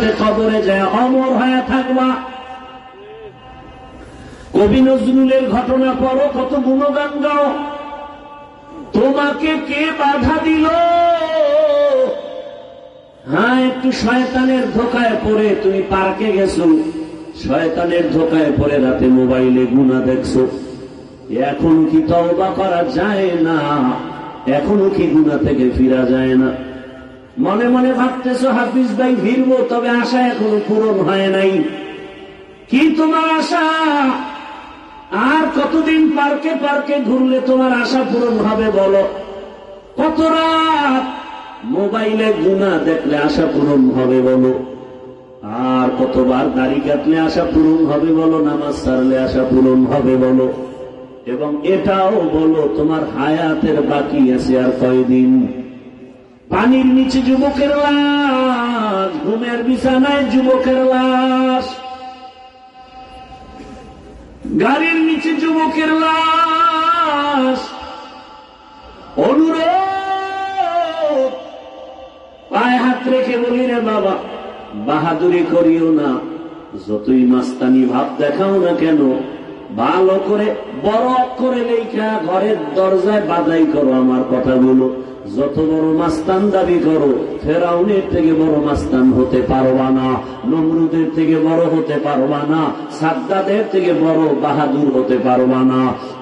কবরে যায়, অমর হয়ে থাকবা। কবি নজরুলের ঘটনা পড়ো, কত গুণগান গাও। তোমাকে কে বাধা দিল? হ্যাঁ একটু শয়তানের ধোকায় পড়ে, তুমি পার্কে গেছো। শয়তানের ধোকায় পড়ে রাতে মোবাইলে গুণা দেখছ। এখন কি তওবা করা যায় না? এখনও কি গুণা থেকে ফিরা যায় না? মনে মনে ভাবতেছো, হাফিজ ভাই, ফিরবো, তবে আশা এখনও পূরণ হয় নাই। কি তোমার আশা? আর কতদিন পার্কে পার্কে ঘুরলে তোমার আশা পূরণ হবে বলো? কত রাত? মোবাইলে গুণা দেখলে আশা পূরণ হবে বলো। আর কতবার দাড়ি কাটলে আশা পূরণ হবে বলো? নামাজ সারলে আশা পূরণ হবে বলো? এবং এটাও বলো, তোমার হায়াতের বাকি আছে আর কয়দিন? পানির নিচে যুবকের লাশ, ঘুমের বিছানায় যুবকের লাশ। গাড়ির নিচে যুবকের লাশ। অনুরোধ, পায়ে হাত রেখে বলি রে বাবা, বাহাদুরি করিও না। যতই মাস্তানি ভাব দেখাও না কেন, ভালো করে বড় করে লেখা ঘরের দরজায় বাদাই করো আমার কথাগুলো। যত বড় মাস্তান দাবি করো, ফেরাউনের থেকে বড় মাস্তান হতে পারবা না, নমরুদের থেকে বড় হতে পারবা না, সাদ্দাদের থেকে বড় বাহাদুর হতে পারবা না,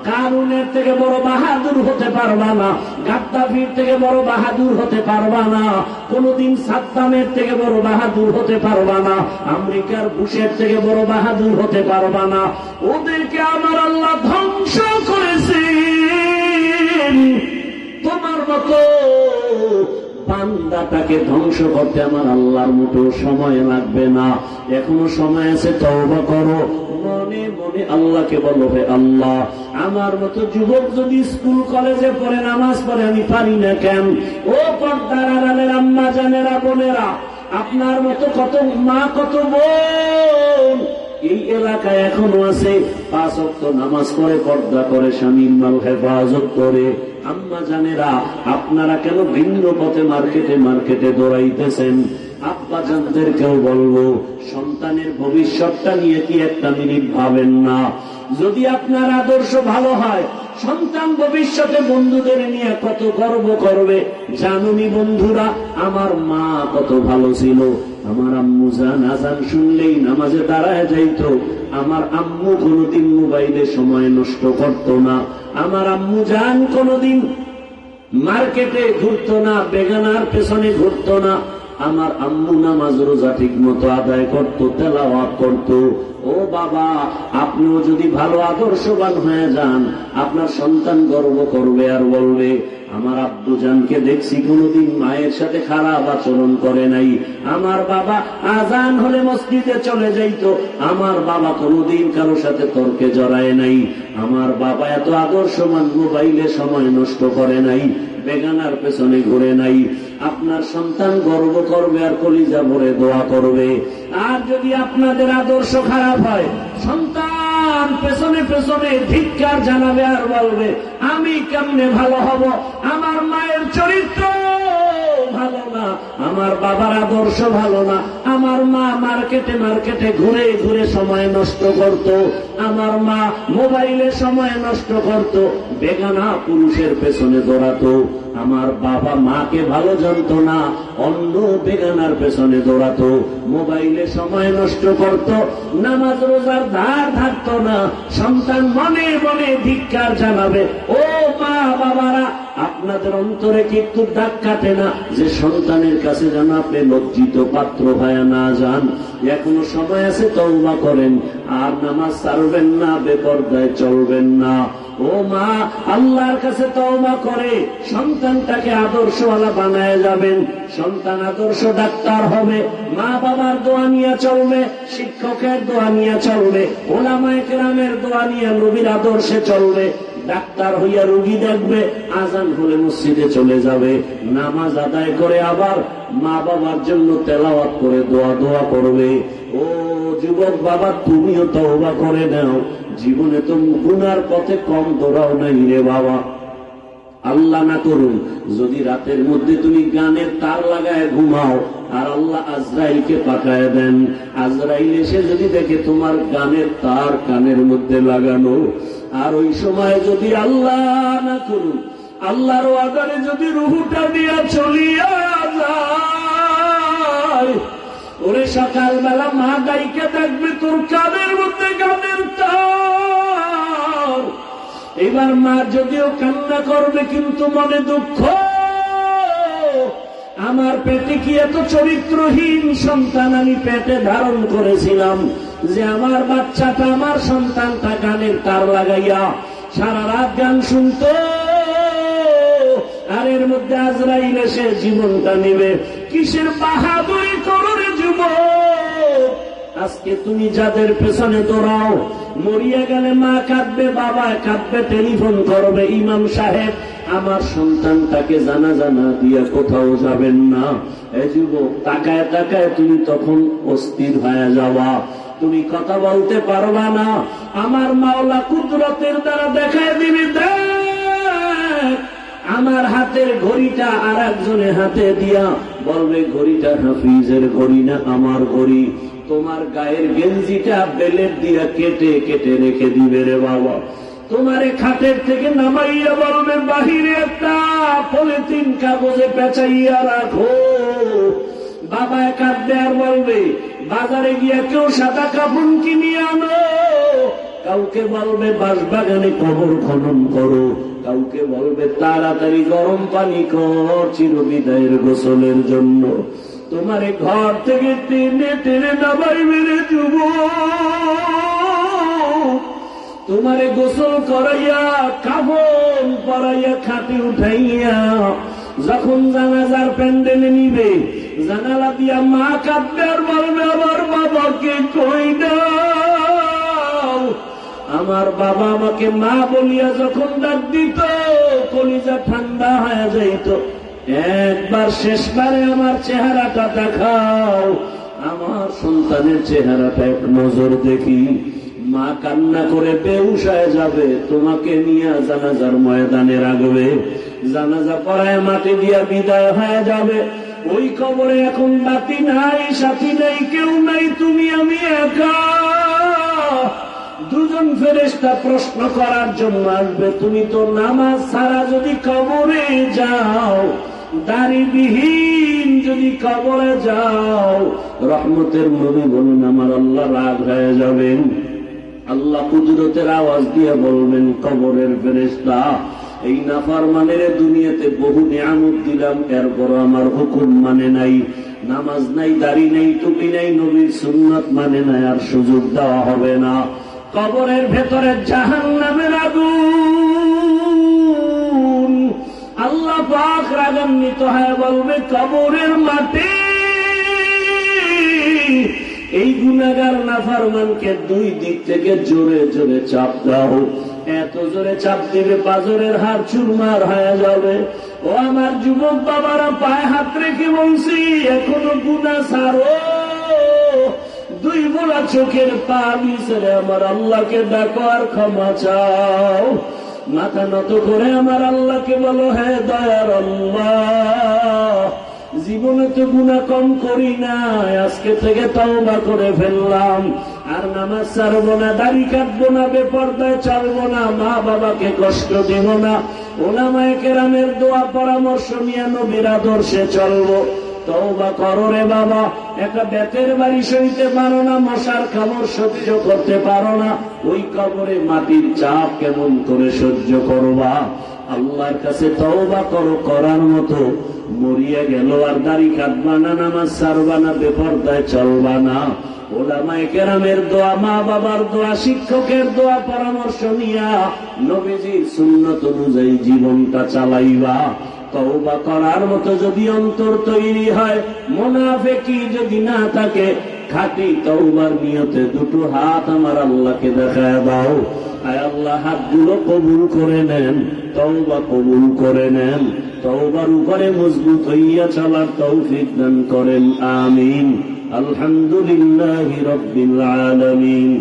কারুনের থেকে বড় বাহাদুর হতে পারবা না, গাদ্দাফির থেকে বড় বাহাদুর হতে পারবা না, কোনদিন সাদ্দামের থেকে বড় বাহাদুর হতে পারবা না, আমেরিকার বুশের থেকে বড় বাহাদুর হতে পারবা না। ওদেরকে আমার আল্লাহ ধ্বংস তোমার মতো। বান্দাটাকে ধ্বংস করতে আমার আল্লাহর মতো সময় লাগবে না। এখনও সময় আছে, তওবা করো। মনে মনে আল্লাহকে বলো, হে আল্লাহ, আমার মতো যুবক যদি স্কুল, কলেজে পড়ে, নামাজ পড়ে, আমি পারি না কেন? ও পর্দার আম্মা, জানেরা, বোনেরা, আপনার মতো কত মা, কত বোন এই এলাকায় এখনও আছে, পাঁচ অক্ট নামাজ করে পর্দা করে, স্বামীর মাল হেফাজত করে। আম্মা জানেরা, আপনারা কেন ভিন্ন পথে মার্কেটে মার্কেটে দৌড়াইতেছেন? আব্বা জানদেরকেও বলব, সন্তানের ভবিষ্যৎটা নিয়ে কি একটা মিনিট ভাবেন না। যদি আপনার আদর্শ ভালো হয়, সন্তান ভবিষ্যতে বন্ধুদের নিয়ে কত গর্ব করবে? জানুনি বন্ধুরা, আমার মা কত ভালো ছিল। আমার আম্মু জান আজান শুনলেই নামাজে দাঁড়ায় যাইতো। আমার আম্মু কোনোদিন মোবাইলে সময় নষ্ট করত না। আমার আম্মু জান কোনোদিন মার্কেটে ঘুরতো না, বেগানার পেছনে ঘুরতো না। আমার আম্মু নামাজ রোজা ঠিক মতো আদায় করতো, তেলাওয়াত করতো। ও বাবা, আপনিও যদি ভালো আদর্শবান হয়ে যান, আপনার সন্তান গর্ব করবে আর বলবে আমার আব্বু জানকে দেখছি কোনোদিন মায়ের সাথে খারাপ আচরণ করে নাই। আমার বাবা আজান হলে মসজিদে চলে যাইতো। আমার বাবা কোনোদিন কারও সাথে তর্কে জড়ায় নাই। আমার বাবা এত আদর্শমান মোবাইলে সময় নষ্ট করে নাই, বেগানার পেছনে ঘুরে নাই। আপনার সন্তান গর্ব করবে আর কলিজা ভরে দোয়া করবে। আর যদি আপনাদের আদর্শ খারাপ হয়, সন্তান পেছনে পেছনে ধিক্কার জানাবে আর বলবে আমি কেমনে ভালো হব? আমার মায়ের চরিত্র আমার বাবার আদর্শ ভালো না। আমার মা মার্কেটে মার্কেটে ঘুরে ঘুরে সময় নষ্ট করত। আমার মা মোবাইলে সময় নষ্ট করত। বেগানা পুরুষের পেছনে দৌড়াতো। আমার বাবা মাকে ভালো জানতো না। অন্য বেগানার পেছনে দৌড়াতো। মোবাইলে সময় নষ্ট করত। নামাজ রোজার ধার থাকতো না। সন্তান মনে মনে ধিক্কার জানাবে, ও মা বাবারা আপনাদের অন্তরে কি একটু দাগ কাটে না? যে সন্তানের কাছে যেন আপনি লজ্জিত পাত্র হয়ে না যান। এখনও সময় আছে, তওবা করেন। আর নামাজ ছাড়বেন না, বেপর্দায় চলবেন না। ও মা, আল্লাহর কাছে তওবা করে, সন্তানটাকে আদর্শওয়ালা বানায় যাবেন। সন্তান আদর্শ ডাক্তার হবে মা বাবার দোয়া নিয়ে চলবে, শিক্ষকের দোয়া নিয়ে চলবে, ওলামায় কেরামের দোয়া নিয়ে নবীর আদর্শে চলবে। ডাক্তার হইয়া রুগী দেখবে, আজান হলে মসজিদে চলে যাবে। নামাজ আদায় করে আবার মা বাবার জন্য তেলাওয়াত করে দোয়া দোয়া করবে। ও যুবক বাবা, তুমিও তওবা করে নাও। জীবনে তো গুনার পথে কম দৌড়াও নাই রে বাবা। আল্লাহ না করুন। যদি রাতের মধ্যে তুমি গানের তার লাগায় ঘুমাও, আর আল্লাহ আজরাইলকে পাঠায় দেন। আজরাইল এসে যদি দেখে তোমার গানের তার কানের মধ্যে লাগানো, আর ওই সময় যদি আল্লাহ না করুন, আল্লাহর আদারে যদি রুহুটা দিয়া চলিয়া যায়, ওরে সকালবেলা মা গাইকে দেখবে তোর কানের মধ্যে গানের তার। এবার মা যদিও কান্না করবে, কিন্তু মনে দুঃখ। আমার পেটে কি এত চরিত্রহীন সন্তান আমি পেটে ধারণ করেছিলাম যে আমার বাচ্চাটা আমার সন্তানটা গানের তার লাগাইয়া সারা রাত গান শুনত। আর এর মধ্যে আজরাইল এসে জীবনটা নিবে। কিসের বাহাদুরি করো যুবক? আজকে তুমি যাদের পেছনে দৌড়াও, মরিয়া গেলে মা কাঁদবে, বাবা কাঁদবে, টেলিফোন করবে, ইমাম সাহেব, আমার সন্তানটাকে জানা জানা দিয়ে কোথাও যাবেন না। এ যুবক, তাকায় তাকায় তুমি তখন অস্থির হয়ে যাওয়া। তুমি কথা বলতে পারবা না। আমার মাওলা কুদরতের দ্বারা দেখায় দিবি আমার হাতের ঘড়িটা আর একজনের হাতে দিয়া বলবে, ঘড়িটা হাফিজের ঘড়ি না আমার ঘড়ি? তোমার গায়ের গেঞ্জিটা বেলের দিয়া কেটে কেটে রেখে দিবে রে বাবা। তোমার খাটের থেকে নামাইয়া বলবে বাহিরে একটা পলিথিন কাগজে পেঁচাইয়া রাখো। বাবা কাঁদবে আর বলবে, বাজারে গিয়া কেউ সাদা কাপড় কিনিয়ে আনো। কাউকে বলবে, বাঁশবাগানে কবর খনন করো। কাউকে বলবে, তাড়াতাড়ি গরম পানি কর চিরবিদায়ের গোসলের জন্য। তোমার ঘর থেকে টেনে টেনে নামাইবে রে যুব তোমারে গোসল করাইয়া কাবন পরাইয়া, খাটে উঠাইয়া, যখন জানাজার প্যান্ডেলে নিবে, জানালা দিয়া মা কাঁদবে আর বলবে, আমার বাবাকে কই আমার বাবা আমাকে মা বলিয়া যখন ডাক দিত, কলিজা ঠান্ডা হয়ে যাইত। একবার, শেষবারে আমার চেহারাটা দেখাও। আমার সন্তানের চেহারাটা এক নজর দেখি। মা কান্না করে বেউসায় যাবে। তোমাকে নিয়ে জানাজার ময়দানে রাখবে। জানাজা পড়ায় মাটি দিয়া বিদায় হয়ে যাবে। ওই কবরে এখন বাতি নাই, সাথী নাই, কেউ নাই, তুমি আমি একা। দুজন ফেরেস্তা প্রশ্ন করার জন্য আসবে, তুমি তো নামাজ ছাড়া যদি কবরে যাও দাড়িবিহীন যদি কবরে যাও, রহমতের নবী বলুন আমার আল্লাহ রাগ হয়ে যাবেন। আল্লাহ কুদরতের আওয়াজ দিয়ে বলবেন, কবরের ফেরেস্তা এই নাফার মানের দুনিয়াতে বহু নিয়ামত দিলাম এরপর আমার হুকুম মানে নাই। নামাজ নাই, দাড়ি নাই, টুপি নাই, নবীর সুন্নত মানে নাই, আর সুযোগ দেওয়া হবে না। কবরের ভেতরে জাহান নামের আগুন আল্লাহ পাক রাগান্বিত হয়ে বলবে, কবরের মাটি, এই গুণাগার নাফারমানকে দুই দিক থেকে জোরে জোরে চাপ দাও। এত জোরে চাপ দিবে, পাজরের হাত চুরমার হয়ে যাবে। ও আমার যুবক বাবারা, পায়ে হাত রেখে বলছি, এখনও গুণা সারো দুই বোলা চোখের পা আমার আল্লাহকে ডাকো আর ক্ষমা চাও। মাথা নত করে আমার আল্লাহকে বলো হ্যাঁ দয়ার জীবনে তো গুণা কম করি না আজকে থেকে তওবা করে ফেললাম। আর নামাজ ছাড়বো না, দাড়ি কাটবো না, বেপর্দায় চলবো না, মা বাবাকে কষ্ট দেব না। ওলামায় কেরামের দোয়া, পরামর্শ নিয়ে নবীর আদর্শে চলবো। তওবা করো রে বাবা। একটা বেতের বাড়ি সইতে পারো না, মশার খাবার সহ্য করতে পারো না। ওই কবরে মাটির চাপ কেমন করে সহ্য করবা আল্লাহর কাছে তওবা করো, করার মতো। মরিয়া গেল আর দাড়ি কাটবা না, নামাজ সারবা না, বেপরদায় চলবা না। ওলামায় দোয়া মা বাবার দোয়া, শিক্ষকের দোয়া, পরামর্শ নিয়া নবীজির সুন্নত অনুযায়ী জীবনটা চালাইবা। তওবা করার মতো যদি অন্তর তৈরি হয় মোনাফেকি যদি না থাকে, খাটি তওবার নিয়তে দুটো হাত আমার আল্লাহকে দেখায় দাও। আল্লাহ, হাতগুলো কবুল করে নেন, তওবা কবুল করে নেন। তওবার উপরে মজবুত হইয়া চলার তৌফিক দান করেন, আমিন। আলহামদুলিল্লাহ রব্বিল আলামিন।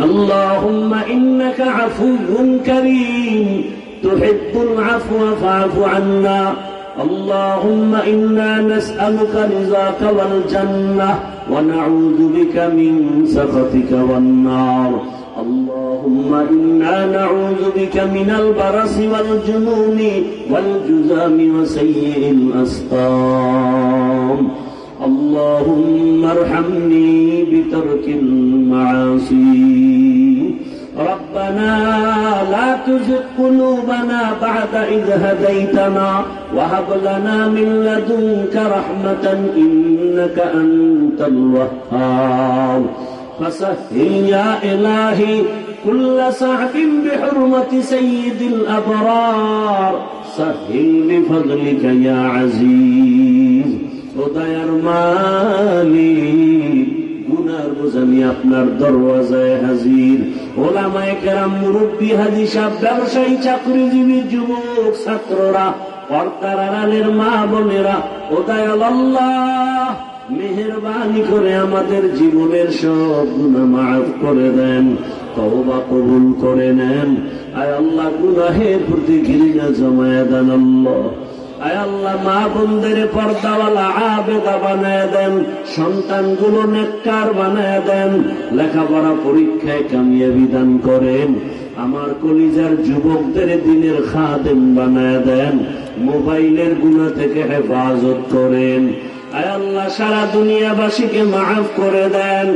اللهم إنك عفو كريم. تحب العفو فاعف عنا. اللهم إنا نسألك رضاك والجنة ونعوذ بك من سخطك والنار. اللهم إنا نعوذ بك من البرص والجنون والجذام وسيء الأسقام. اللهم ارحمني بترك المعاصي. ربنا لا تزغ قلوبنا بعد إذ هديتنا وهب لنا من لدنك رحمة إنك أنت الوهاب. فسهل يا إلهي كل صعب بحرمة سيد الأبرار. سهل بفضلك يا عزيز. উদয়ার মালিক গুনার বোঝানি আপনার দরওয়াজায় হাজির। ওলামায় কেরাম, মুরব্বী হাজি সাহেব, ব্যবসায়ী, চাকরিজীবী, যুবক, ছাত্ররা, পর্দার আড়ালের মা বোনেরা ওদয়াল আল্লাহ, মেহরবানি করে আমাদের জীবনের সব গুণা মাফ করে দেন, তওবা কবুল করে নেন। আয় আল্লাহ, গুনাহের প্রতি ঘৃণা জমায় দেন আল্লাহ। বানায় দেন বানায় দেন, লেখাপড়া পরীক্ষায় দান করেন। আমার কলিজার যুবকদের দিনের খাদেম বানায় দেন, মোবাইলের গুণা থেকে হেফাজত করেন। আয় আল্লাহ, সারা দুনিয়াবাসীকে মাফ করে দেন,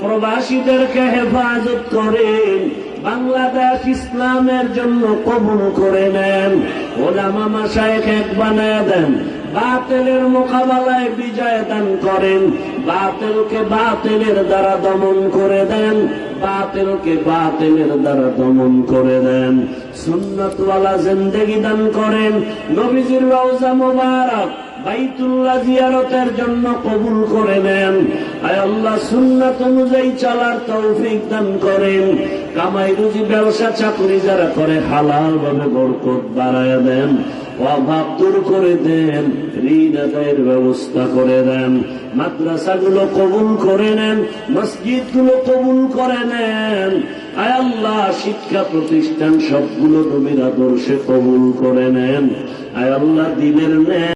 প্রবাসীদেরকে হেফাজত করেন, বাংলাদেশ ইসলামের জন্য কবুল করে নেন। ওলামা মাসায়েক এক বানায় দেন। বাতিলের মোকাবেলায় বিজয় দান করেন। বাতিলকে বাতিলের দ্বারা দমন করে দেন। বাতিলকে বাতিলের দ্বারা দমন করে দেন। সুন্নতওয়ালা জিন্দেগি দান করেন। নবীজির রওজা মোবারক। বাইতুল্লাহ জিয়ারতের জন্য কবুল করে নেন। আয় আল্লাহ সুন্নাত অনুযায়ী চলার তৌফিক দান করেন। কামাই রুজি ব্যবসা চাকরি যারা করে হালাল ভাবে বরকত বাড়ায় দেন। অভাব দূর করে দেন, ঋণ আদায়ের ব্যবস্থা করে দেন। মাদ্রাসাগুলো কবুল করে নেন, মসজিদগুলো কবুল করে নেন। আয় আল্লাহ শিক্ষা প্রতিষ্ঠান সবগুলো নবীর আদর্শে কবুল করে নেন। আয় আল্লাহ দিনের নেন